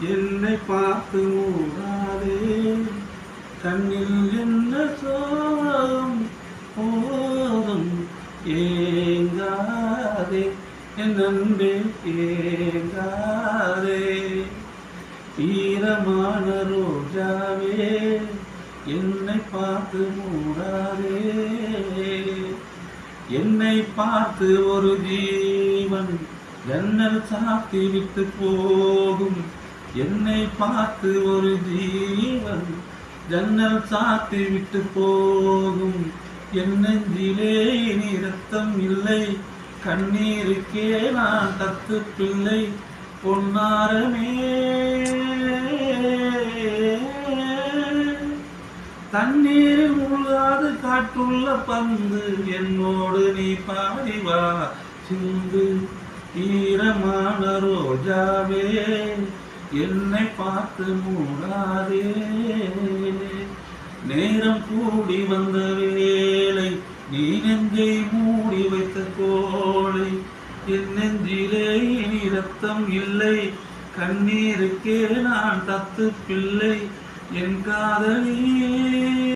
என்னை பார்த்து மூடாதே. கண்ணில் என்ன சோகம் போதும் ஏங்காதே. என் அன்பே ஏங்காதே. ஈரமான ரோஜாவே என்னை பார்த்து மூடாதே. என்னை பார்த்து ஒரு ஜீவன் ஜன்னல் சாத்தி விட்டு போகும். என்னை பார்த்து ஒரு ஜீவன் ஜன்னல் சாத்தி விட்டு போகும். என் நெஞ்சிலே இனி ரத்தம் இல்லை. கண்ணீருக்கே நான் தத்து பிள்ளை. பொன்னாரமே தண்ணீரில் முழுகாது காற்றுள்ள பந்து. என்னோடு நீ பாடிவா சிந்து ஈரமான ரோஜாவே என்னை பார்த்து மூடாதே. நேரம் கூடி வந்த வேலை நீ நெஞ்சை மூடி வைத்த கோளை என் நெஞ்சிலே இனி ரத்தம் இல்லை. கண்ணீருக்கே நான் தத்து பிள்ளை என் காதலி